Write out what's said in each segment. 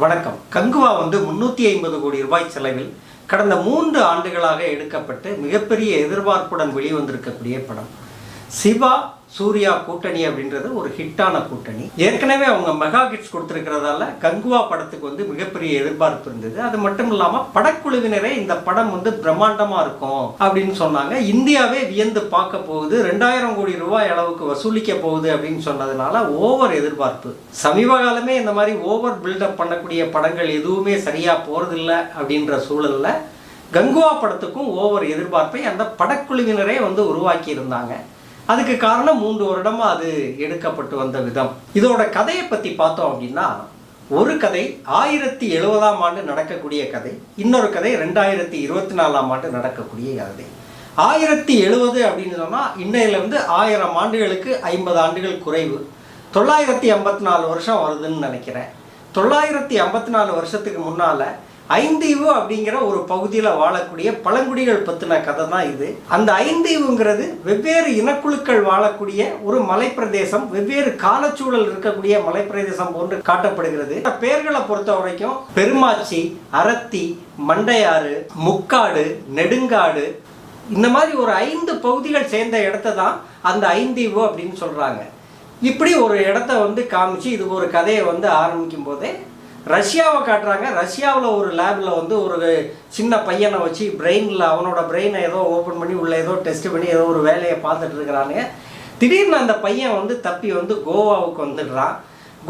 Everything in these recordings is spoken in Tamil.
வணக்கம். கங்குவா வந்து முன்னூற்றி ஐம்பது கோடி ரூபாய் செலவில் கடந்த மூன்று ஆண்டுகளாக எடுக்கப்பட்டு மிகப்பெரிய எதிர்பார்ப்புடன் வெளிவந்திருக்கக்கூடிய படம். சிவா சூர்யா கூட்டணி அப்படின்றது ஒரு ஹிட்டான கூட்டணி. ஏற்கனவே அவங்க மெகா ஹிட்ஸ் கொடுத்துருக்கிறதால கங்குவா படத்துக்கு வந்து மிகப்பெரிய எதிர்பார்ப்பு இருந்தது. அது மட்டும் இல்லாமல் படக்குழுவினரே இந்த படம் வந்து பிரம்மாண்டமாக இருக்கும் அப்படின்னு சொன்னாங்க. இந்தியாவே வியந்து பார்க்க போகுது. ரெண்டாயிரம் கோடி ரூபாய் அளவுக்கு வசூலிக்க போகுது அப்படின்னு சொன்னதுனால ஓவர் எதிர்பார்ப்பு. சமீப காலமே இந்த மாதிரி ஓவர் பில்டப் பண்ணக்கூடிய படங்கள் எதுவுமே சரியாக போகிறதில்ல அப்படின்ற சூழலில் கங்குவா படத்துக்கும் ஓவர் எதிர்பார்ப்பை அந்த படக்குழுவினரே வந்து உருவாக்கி இருந்தாங்க அதுக்கு காரணம் மூன்று வருடமா அது எடுக்கப்பட்டு வந்த விதம். இதோட கதையை பற்றி பார்த்தோம் அப்படின்னா ஒரு கதை ஆயிரத்தி எழுபதாம் ஆண்டு நடக்கக்கூடிய கதை இன்னொரு கதை ரெண்டாயிரத்தி இருபத்தி நாலாம் ஆண்டு நடக்கக்கூடிய கதை. ஆயிரத்தி எழுபது அப்படின்னு சொன்னால் இன்னையிலேருந்து ஆயிரம் ஆண்டுகளுக்கு ஐம்பது ஆண்டுகள் குறைவு. தொள்ளாயிரத்தி ஐம்பத்தி நாலு வருஷம் வருதுன்னு நினைக்கிறேன். தொள்ளாயிரத்தி ஐம்பத்தி நாலு வருஷத்துக்கு முன்னால் ஐந்தீவு அப்படிங்கிற ஒரு பகுதியில் வாழக்கூடிய பழங்குடிகள் பற்றின கதை தான் இது. அந்த ஐந்தீவுங்கிறது வெவ்வேறு இனக்குழுக்கள் வாழக்கூடிய ஒரு மலைப்பிரதேசம் வெவ்வேறு காலச்சூழல் இருக்கக்கூடிய மலைப்பிரதேசம் போன்று காட்டப்படுகிறது. பெயர்களை பொறுத்த வரைக்கும் பெருமாச்சி அரத்தி மண்டையாறு முக்காடு நெடுங்காடு இந்த மாதிரி ஒரு ஐந்து பகுதிகள் சேர்ந்த இடத்த தான் அந்த ஐந்தீவு அப்படின்னு சொல்கிறாங்க இப்படி ஒரு இடத்த வந்து காமிச்சு இது ஒரு கதையை வந்து ஆரம்பிக்கும் போதே ரஷ்யாவை காட்டுறாங்க. ரஷ்யாவில் ஒரு லேபில் வந்து ஒரு சின்ன பையனை வச்சு பிரெயினில் அவனோட பிரெயினை ஏதோ ஓப்பன் பண்ணி உள்ள ஏதோ டெஸ்ட் பண்ணி ஏதோ ஒரு வேலையை பார்த்துட்டு இருக்கிறாங்க திடீர்னு அந்த பையன் வந்து தப்பி வந்து கோவாவுக்கு வந்துடுறான்.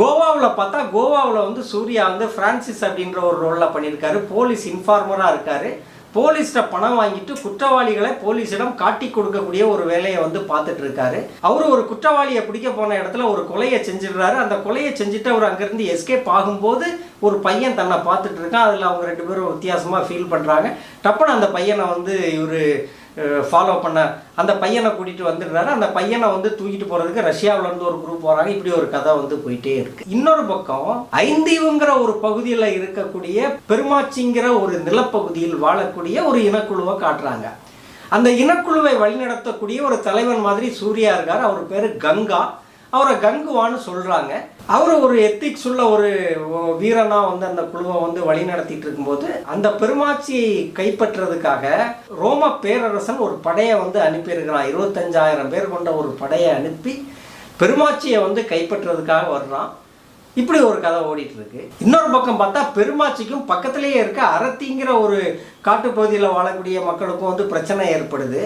கோவாவில் பார்த்தா கோவாவில் வந்து சூர்யா வந்து ஃப்ரான்சிஸ் அப்படின்ற ஒரு ரோலில் பண்ணியிருக்காரு. போலீஸ் இன்ஃபார்மராக இருக்கார். போலீஸ்ட பணம் வாங்கிட்டு குற்றவாளிகளை போலீஸிடம் காட்டி கொடுக்கக்கூடிய ஒரு வேலையை வந்து பார்த்துட்டு இருக்காரு அவர் ஒரு குற்றவாளியை பிடிக்க போன இடத்துல ஒரு கொலையை செஞ்சிடுறாரு. அந்த கொலையை செஞ்சுட்டு அவர் அங்கேருந்து எஸ்கேப் ஆகும்போது ஒரு பையன் தன்னை பார்த்துட்டு இருக்கான் அதில் அவங்க ரெண்டு பேரும் வித்தியாசமாக ஃபீல் பண்ணுறாங்க டப்புன்னு அந்த பையனை வந்து இவர் ஃபாலோ பண்ண அந்த பையனை கூட்டிகிட்டு வந்துடுறாரு. அந்த பையனை வந்து தூக்கிட்டு போகிறதுக்கு ரஷ்யாவிலேருந்து ஒரு குரூப் போகிறாங்க இப்படி ஒரு கதை வந்து போயிட்டே இருக்குது இன்னொரு பக்கம் ஐந்தீவுங்கிற ஒரு பகுதியில் இருக்கக்கூடிய பெருமாச்சிங்கிற ஒரு நிலப்பகுதியில் வாழக்கூடிய ஒரு இனக்குழுவை காட்டுறாங்க. அந்த இனக்குழுவை வழிநடத்தக்கூடிய ஒரு தலைவன் மாதிரி சூர்யா இருக்கார். அவர் பேர் கங்கா. அவரை கங்குவான்னு சொல்கிறாங்க அவர் ஒரு எத்திக்ஸ் உள்ள ஒரு வீரனாக வந்து அந்த குழுவை வந்து வழி நடத்திட்டு இருக்கும்போது அந்த பெருமாட்சியை கைப்பற்றுறதுக்காக ரோம பேரரசன் ஒரு படையை வந்து அனுப்பியிருக்கிறான். இருபத்தஞ்சாயிரம் பேர் கொண்ட ஒரு படையை அனுப்பி பெருமாட்சியை வந்து கைப்பற்றுறதுக்காக வர்றான். இப்படி ஒரு கதை ஓடிட்டு இருக்கு இன்னொரு பக்கம் பார்த்தா பெருமாச்சிக்கும் பக்கத்திலேயே இருக்க அரத்திங்கிற ஒரு காட்டுப்பகுதியில் வாழக்கூடிய மக்களுக்கும் வந்து பிரச்சனை ஏற்படுது.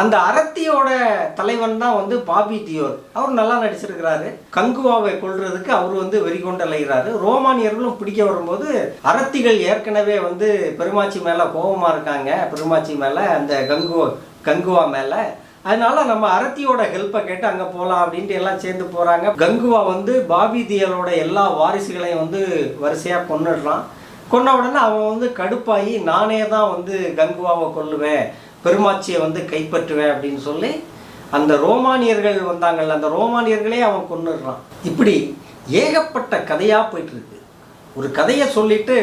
அந்த அரத்தியோட தலைவன் தான் வந்து பாபி தியோர். அவர் நல்லா நடிச்சிருக்கிறாரு. கங்குவாவை கொள்றதுக்கு அவர் வந்து வெறிகொண்டு அலைகிறாரு ரோமானியர்களும் பிடிக்க வரும்போது அரத்திகள் ஏற்கனவே வந்து பெருமாச்சி மேலே கோபமாக இருக்காங்க. பெருமாச்சி மேலே அந்த கங்குவா கங்குவா மேலே. அதனால நம்ம அரத்தியோட ஹெல்ப்பை கேட்டு அங்கே போகலாம் அப்படின்ட்டு எல்லாம் சேர்ந்து போகிறாங்க கங்குவா வந்து பாபி தியலோட எல்லா வாரிசுகளையும் வந்து வரிசையாக கொண்டுடுறான் கொன்ன உடனே அவன் வந்து கடுப்பாகி நானே தான் வந்து கங்குவாவை கொல்லுவேன். பெருமாட்சியை வந்து கைப்பற்றுவேன் அப்படின்னு சொல்லி அந்த ரோமானியர்கள் வந்தாங்கள்ல அந்த ரோமானியர்களே அவன் கொண்டுடுறான் இப்படி ஏகப்பட்ட கதையாக போயிட்டுருக்கு. ஒரு கதையை சொல்லிட்டு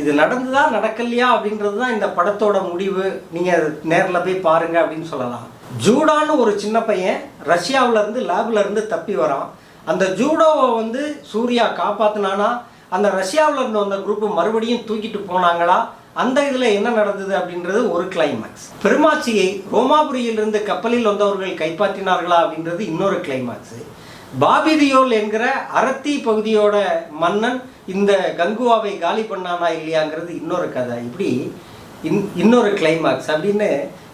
இது நடந்துதா நடக்கலையா அப்படின்றது தான் இந்த படத்தோட முடிவு. நீங்கள் நேரில் போய் பாருங்கள் அப்படின்னு சொல்லலாம். ஜூடான்னு ஒரு சின்ன பையன் ரஷ்யாவிலேருந்து இருந்து இருந்து தப்பி வரான். அந்த ஜூடோவை வந்து சூர்யா காப்பாற்றினானா அந்த ரஷ்யாவில் இருந்து வந்த குரூப்பு மறுபடியும் தூக்கிட்டு போனாங்களா? அந்த இதில் என்ன நடந்தது அப்படின்றது ஒரு கிளைமேக்ஸ் பெருமாச்சியை ரோமாபுரியிலிருந்து கப்பலில் வந்தவர்கள் கைப்பற்றினார்களா அப்படின்றது இன்னொரு கிளைமேக்ஸ் பாபிதியோல் என்கிற அரத்தி பகுதியோட மன்னன் இந்த கங்குவாவை காலி பண்ணானா இல்லையாங்கிறது இன்னொரு கதை. இப்படி இன் இன்னொரு கிளைமாக்ஸ் அப்படின்னு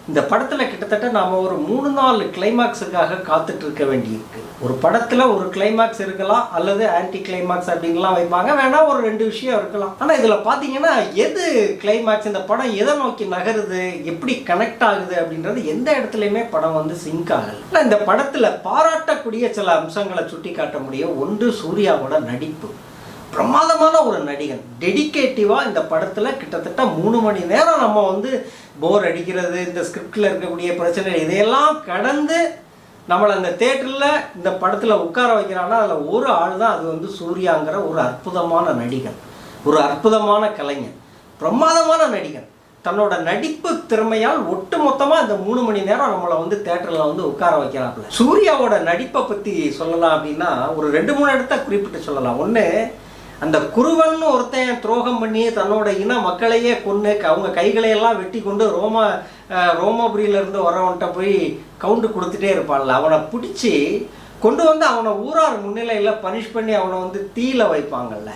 இந்த படத்தில் கிட்டத்தட்ட நாம் ஒரு மூணு நாலு கிளைமாக்ஸுக்காக காத்துட்டு இருக்க வேண்டியிருக்கு. ஒரு படத்தில் ஒரு கிளைமாக்ஸ் இருக்கலாம் அல்லது ஆன்டி கிளைமாக்ஸ் அப்படின்லாம் வைப்பாங்க. வேணால் ஒரு ரெண்டு விஷயம் இருக்கலாம். ஆனால் இதில் பார்த்தீங்கன்னா எது கிளைமாக்ஸ் இந்த படம் எதை நோக்கி நகருது? எப்படி கனெக்ட் ஆகுது அப்படின்றது எந்த இடத்துலையுமே படம் வந்து சிங்க் ஆகலை. ஆனால் இந்த படத்தில் பாராட்டக்கூடிய சில அம்சங்களை சுட்டி காட்ட முடியும். ஒன்று சூர்யாவோட நடிப்பு. பிரமாதமான ஒரு நடிகன். டெடிக்கேட்டிவாக இந்த படத்தில் கிட்டத்தட்ட மூணு மணி நேரம் நம்ம வந்து போர் அடிக்கிறது இந்த ஸ்கிரிப்டில் இருக்கக்கூடிய பிரச்சனை இதையெல்லாம் கடந்து நம்மளை அந்த தேட்டரில் இந்த படத்தில் உட்கார வைக்கிறான்னா அதில் ஒரு ஆள் தான் அது வந்து சூர்யாங்கிற ஒரு அற்புதமான நடிகன். ஒரு அற்புதமான கலைஞன். பிரமாதமான நடிகன். தன்னோட நடிப்பு திறமையால் ஒட்டு மொத்தமாக இந்த மூணு மணி நேரம் நம்மளை வந்து தேட்டரில் வந்து உட்கார வைக்கிறாப்புல. சூர்யாவோட நடிப்பை பற்றி சொல்லலாம் அப்படின்னா ஒரு ரெண்டு மூணு இடத்த குறிப்பிட்டு சொல்லலாம். ஒன்று அந்த குருவன் ஒருத்தன் துரோகம் பண்ணி தன்னோட இன மக்களையே கொன்று அவங்க கைகளையெல்லாம் வெட்டி கொண்டு ரோமா ரோமபுரியிலேருந்து ரோமாபுரியிலேருந்து வரவன்கிட்ட போய் கவுண்டு கொடுத்துட்டே இருப்பான்ல. அவனை பிடிச்சி கொண்டு வந்து அவனை ஊரார் முன்னிலையில் பனிஷ் பண்ணி அவனை வந்து தீயில வைப்பாங்கல்ல.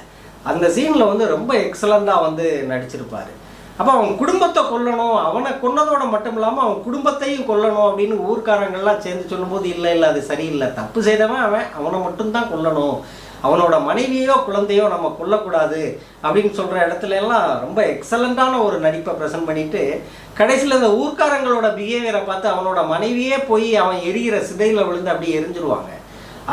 அந்த சீனில் வந்து ரொம்ப எக்ஸலண்ட்டாக வந்து நடிச்சிருப்பார். அப்போ அவன் குடும்பத்தை கொல்லணும் அவனை கொன்னதோட மட்டும் இல்லாமல் அவன் குடும்பத்தையும் கொல்லணும் அப்படின்னு ஊர்க்காரங்கள்லாம் சேர்ந்து சொல்லும்போது இல்லை இல்லை அது சரியில்லை. தப்பு செய்தவன் அவன் அவனை மட்டும்தான் கொல்லணும். அவனோட மனைவியோ குழந்தையோ நம்ம கொல்லக்கூடாது அப்படின்னு சொல்கிற இடத்துல எல்லாம் ரொம்ப எக்ஸலண்ட்டான ஒரு நடிப்பை ப்ரெசென்ட் பண்ணிட்டு கடைசியில் இந்த ஊர்க்காரங்களோட பிஹேவியரை பார்த்து அவனோட மனைவியே போய் அவன் எரிகிற சிதையில் விழுந்து அப்படியே எரிஞ்சிருவாங்க.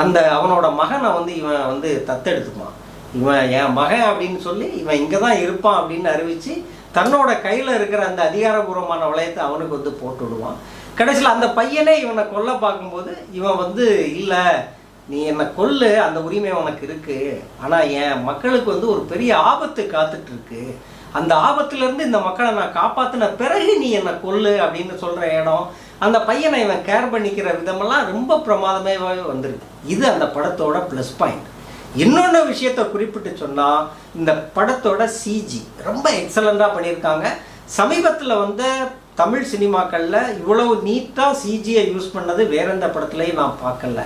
அந்த அவனோட மகனை வந்து இவன் வந்து தத்தெடுத்துக்குவான். இவன் என் மகன் அப்படின்னு சொல்லி இவன் இங்கே தான் இருப்பான் அப்படின்னு அறிவித்து தன்னோட கையில் இருக்கிற அந்த அதிகாரபூர்வமான வளையத்தை அவனுக்கு வந்து போட்டு விடுவான். கடைசியில் அந்த பையனே இவனை கொல்ல பார்க்கும்போது இவன் வந்து இல்லை நீ என்னை கொல்லு அந்த உரிமை உனக்கு இருக்கு. ஆனால் என் மக்களுக்கு வந்து ஒரு பெரிய ஆபத்து காத்துட்டு இருக்கு அந்த ஆபத்துலேருந்து இந்த மக்களை நான் காப்பாற்றின பிறகு நீ என்னை கொல்லு அப்படின்னு சொல்கிற இடம் அந்த பையனை இவன் கேர் பண்ணிக்கிற விதமெல்லாம் ரொம்ப பிரமாதமே வந்திருக்கு. இது அந்த படத்தோட ப்ளஸ் பாயிண்ட் இன்னொன்று விஷயத்தை குறிப்பிட்டு சொன்னால் இந்த படத்தோட சிஜி ரொம்ப எக்ஸலண்ட்டாக பண்ணியிருக்காங்க. சமீபத்தில் வந்த தமிழ் சினிமாக்களில் இவ்வளவு நீட்டாக சிஜியை யூஸ் பண்ணது வேற எந்த படத்துலையும் நான் பார்க்கல.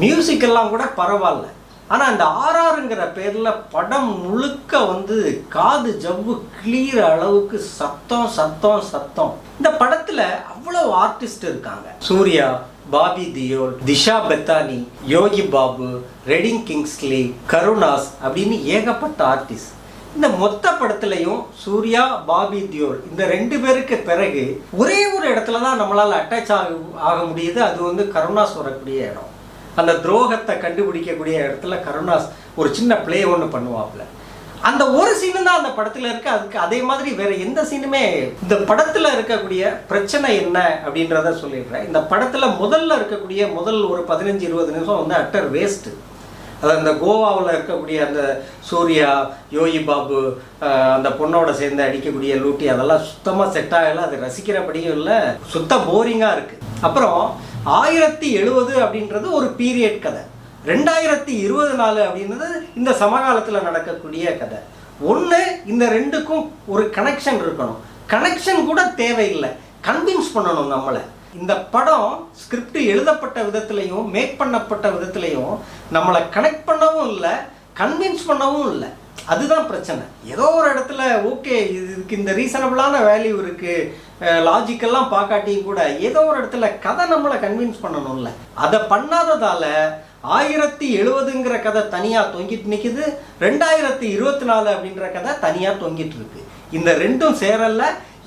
மியூசிக் எல்லாம் கூட பரவாயில்ல. ஆனால் அந்த ஆர்ஆருங்கிற பேரில் படம் முழுக்க வந்து காது ஜவ்வு கிளியிற அளவுக்கு சத்தம் சத்தம் சத்தம். இந்த படத்தில் அவ்வளோ ஆர்டிஸ்ட் இருக்காங்க. சூர்யா பாபி தியோல் திஷா பெத்தானி யோகி பாபு ரெடிங் கிங்ஸ்லி கருணாஸ் அப்படின்னு ஏகப்பட்ட ஆர்டிஸ்ட் இந்த மொத்த படத்துலையும் சூர்யா பாபி தியோல் இந்த ரெண்டு பேருக்கு பிறகு ஒரே ஒரு இடத்துல தான் நம்மளால் அட்டாச் ஆக ஆக முடியுது. அது வந்து கருணாஸ் வரக்கூடிய இடம். அந்த துரோகத்தை கண்டுபிடிக்கக்கூடிய இடத்துல கருணாஸ் ஒரு சின்ன பிளே ஒன்று பண்ணுவாப்ல. அந்த ஒரு சீனு தான் அந்த படத்தில் இருக்க. அதுக்கு அதே மாதிரி வேற எந்த சீனுமே இந்த படத்தில் இருக்கக்கூடிய பிரச்சனை என்ன அப்படின்றத சொல்லிடுறேன். இந்த படத்தில் முதல்ல இருக்கக்கூடிய முதல் ஒரு பதினஞ்சு இருபது நிமிஷம் வந்து அட்டர் வேஸ்ட்டு அது அந்த கோவாவில் இருக்கக்கூடிய அந்த சூர்யா யோகி பாபு அந்த பொண்ணோட சேர்ந்து அடிக்கக்கூடிய லூட்டி அதெல்லாம் சுத்தமாக செட் ஆகலை. அது ரசிக்கிறபடியும் இல்லை. சுத்த போரிங்காக இருக்குது அப்புறம் ஆயிரத்தி எழுபது அப்படின்றது ஒரு பீரியட் கதை. ரெண்டாயிரத்தி இருபது நாலு அப்படின்றது இந்த சமகாலத்தில் நடக்கக்கூடிய கதை. ஒன்று இந்த ரெண்டுக்கும் ஒரு கனெக்ஷன் இருக்கணும். கனெக்ஷன் கூட தேவையில்லை. கன்வின்ஸ் பண்ணணும் நம்மளை. இந்த படம் ஸ்கிரிப்ட் எழுதப்பட்ட விதத்துலையும் மேக் பண்ணப்பட்ட விதத்துலையும் நம்மளை கனெக்ட் பண்ணவும் இல்லை கன்வின்ஸ் பண்ணவும் இல்லை. அதுதான் பிரச்சனை. ஏதோ ஒரு இடத்துல ஓகே இதுக்கு இந்த ரீசனபிளான வேல்யூ இருக்குது லாஜிக்கெல்லாம் பார்க்காட்டியும் கூட ஏதோ ஒரு இடத்துல கதை நம்மளை கன்வின்ஸ் பண்ணணும்ல. அதை பண்ணாததால் ஆயிரத்தி எழுபதுங்கிற கதை தனியாக தொங்கிட்டு நிற்கிது ரெண்டாயிரத்தி இருபத்தி நாலு அப்படின்ற கதை தனியாக தொங்கிட்டு இருக்கு. இந்த ரெண்டும் சேரல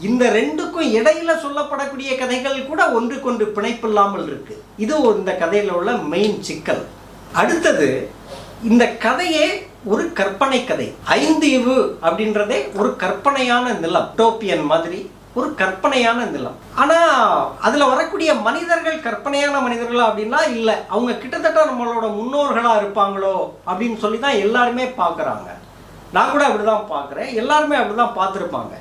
இந்த ரெண்டுக்கும் இடையில சொல்லப்படக்கூடிய கதைகள் கூட ஒன்றுக்கொன்று பிணைப்பில்லாமல் இருக்கு. இது இந்த கதையில் உள்ள மெயின் சிக்கல். அடுத்தது இந்த கதையே ஒரு கற்பனை கதை. ஐந்து இவு அப்படின்றதே ஒரு கற்பனையான நிலம். டோப்பியன் மாதிரி ஒரு கற்பனையான நிலம். ஆனா அதுல வரக்கூடிய மனிதர்கள் கற்பனையான மனிதர்களா அப்படின்னா இல்லை. அவங்க கிட்டத்தட்ட நம்மளோட முன்னோர்களா இருப்பாங்களோ அப்படின்னு சொல்லி தான் எல்லாருமே பார்க்குறாங்க. நான் கூட அப்படிதான் பார்க்குறேன். எல்லாருமே அப்படிதான் பார்த்துருப்பாங்க.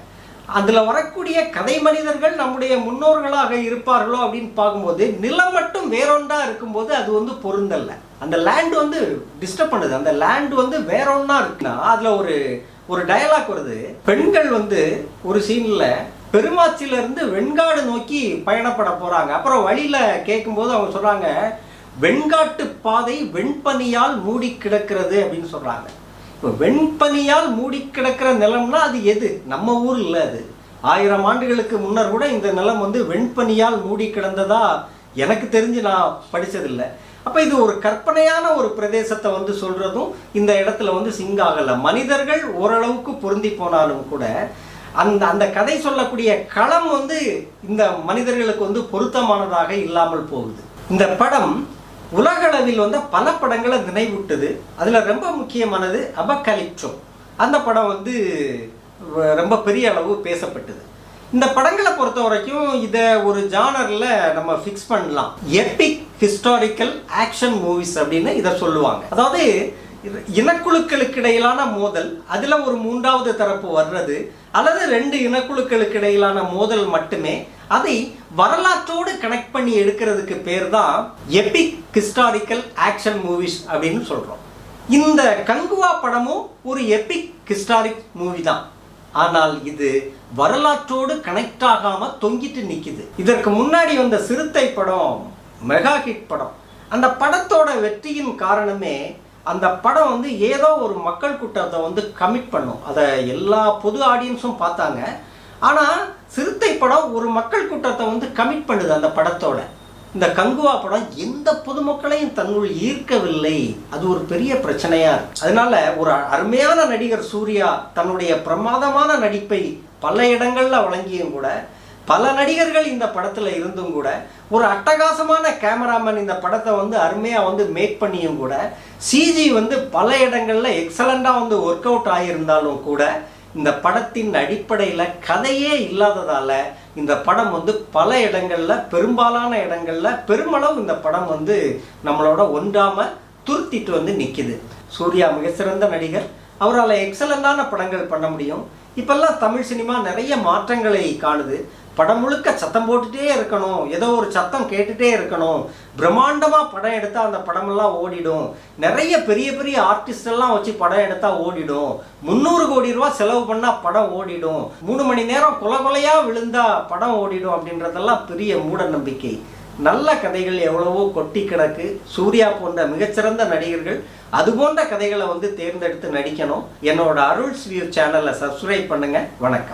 அதில் வரக்கூடிய கதை மனிதர்கள் நம்முடைய முன்னோர்களாக இருப்பார்களோ அப்படின்னு பார்க்கும்போது நிலம் மட்டும் வேறொன்றா இருக்கும்போது அது வந்து பொருந்தல்ல. அந்த லேண்ட் வந்து டிஸ்டர்ப் பண்ணுது. அந்த லேண்ட் வந்து வேறொன்னா இருக்குன்னா அதில் ஒரு ஒரு டயலாக் வருது. பெண்கள் வந்து ஒரு சீனில் பெருமாச்சிலிருந்து வெண்காடு நோக்கி பயணப்பட போகிறாங்க அப்புறம் வழியில் கேட்கும்போது அவங்க சொல்கிறாங்க வெண்காட்டு பாதை வெண்பனியால் மூடி கிடக்கிறது அப்படின்னு சொல்கிறாங்க இப்போ வெண்பனியால் மூடி கிடக்கிற நிலம்னா அது எது? நம்ம ஊர் இல்லை அது. ஆயிரம் ஆண்டுகளுக்கு முன்னர் கூட இந்த நிலம் வந்து வெண்பனியால் மூடி கிடந்ததா எனக்கு தெரிஞ்சு நான் படித்ததில்லை அப்போ இது ஒரு கற்பனையான ஒரு பிரதேசத்தை வந்து சொல்கிறதும் இந்த இடத்துல வந்து சிங்க் ஆகலை. மனிதர்கள் ஓரளவுக்கு பொருந்தி போனாலும் கூட அந்த அந்த கதை சொல்லக்கூடிய களம் வந்து இந்த மனிதர்களுக்கு வந்து பொருத்தமானதாக இல்லாமல் போகுது. இந்த படம் உலகளவில் வந்து பல படங்களை நினைவூட்டுது. அதில் ரொம்ப முக்கியமானது அபகலிப்டோ. அந்த படம் வந்து வ- ரொம்ப பெரிய அளவு பேசப்பட்டது. இந்த படங்களை பொறுத்த வரைக்கும் இதை ஒரு ஜானரில் நம்ம ஃபிக்ஸ் பண்ணலாம். எபிக் ஹிஸ்டாரிக்கல் ஆக்ஷன் மூவிஸ் அப்படின்னு இதை சொல்லுவாங்க. அதாவது இனக்குழுக்களுக்கு இடையிலான மோதல் அதில் ஒரு மூன்றாவது தரப்பு வர்றது அல்லது ரெண்டு இனக்குழுக்களுக்கு இடையிலான மோதல் மட்டுமே அதை வரலாற்றோடு கனெக்ட் பண்ணி எடுக்கிறதுக்கு பேர் தான் எபிக் ஹிஸ்டாரிக்கல் ஆக்ஷன் மூவிஸ் அப்படின்னு சொல்கிறோம் இந்த கங்குவா படமும் ஒரு எபிக் ஹிஸ்டாரிக் மூவி தான். ஆனால் இது வரலாற்றோடு கனெக்ட் ஆகாம தொங்கிட்டு நிற்கிது இதற்கு முன்னாடி வந்த சிறுத்தை படம் மெகா ஹிட் படம். அந்த படத்தோட வெற்றியின் காரணமே அந்த படம் வந்து ஏதோ ஒரு மக்கள் கூட்டத்தை வந்து கமிட் பண்ணும். அதை எல்லா பொது ஆடியன்ஸும் பார்த்தாங்க. ஆனால் சிறுத்தை படம் ஒரு மக்கள் கூட்டத்தை வந்து கமிட் பண்ணுது அந்த படத்தோட. இந்த கங்குவா படம் எந்த பொதுமக்களையும் தன்னுள் ஈர்க்கவில்லை. அது ஒரு பெரிய பிரச்சனையா இருக்கு. அதனால ஒரு அருமையான நடிகர் சூர்யா தன்னுடைய பிரமாதமான நடிப்பை பல இடங்கள்ல வழங்கியும் கூட பல நடிகர்கள் இந்த படத்தில் இருந்தும் கூட ஒரு அட்டகாசமான கேமராமேன் இந்த படத்தை வந்து அருமையாக வந்து மேக் பண்ணியும் கூட சிஜி வந்து பல இடங்களில் எக்ஸலண்டா வந்து ஒர்க் அவுட் ஆகியிருந்தாலும் கூட இந்த படத்தின் அடிப்படையில் கதையே இல்லாததால் இந்த படம் வந்து பல இடங்களில் பெரும்பாலான இடங்களில் பெருமளவு இந்த படம் வந்து நம்மளோட ஒன்றாமல் துருத்திட்டு வந்து நிற்கிது சூர்யா மிக சிறந்த நடிகர். அவரால் எக்ஸலண்டான படங்கள் பண்ண முடியும். இப்பெல்லாம் தமிழ் சினிமா நிறைய மாற்றங்களை காணுது. படம் முழுக்க சத்தம் போட்டுட்டே இருக்கணும். ஏதோ ஒரு சத்தம் கேட்டுட்டே இருக்கணும். பிரம்மாண்டமாக படம் எடுத்தால் அந்த படமெல்லாம் ஓடிடும். நிறைய பெரிய பெரிய ஆர்டிஸ்ட் எல்லாம் வச்சு படம் எடுத்தால் ஓடிடும். முந்நூறு கோடி ரூபா செலவு பண்ணால் படம் ஓடிடும். மூணு மணி நேரம் கொலை கொலையாக விழுந்தா படம் ஓடிடும் அப்படின்றதெல்லாம் பெரிய மூட நம்பிக்கை நல்ல கதைகள் எவ்வளவோ கொட்டி கிடக்கு. சூர்யா போன்ற மிகச்சிறந்த நடிகர்கள் அது போன்ற கதைகளை வந்து தேர்ந்தெடுத்து நடிக்கணும். என்னோட அருள்ஸ் வியூ சேனலை சப்ஸ்கிரைப் பண்ணுங்க. வணக்கம்.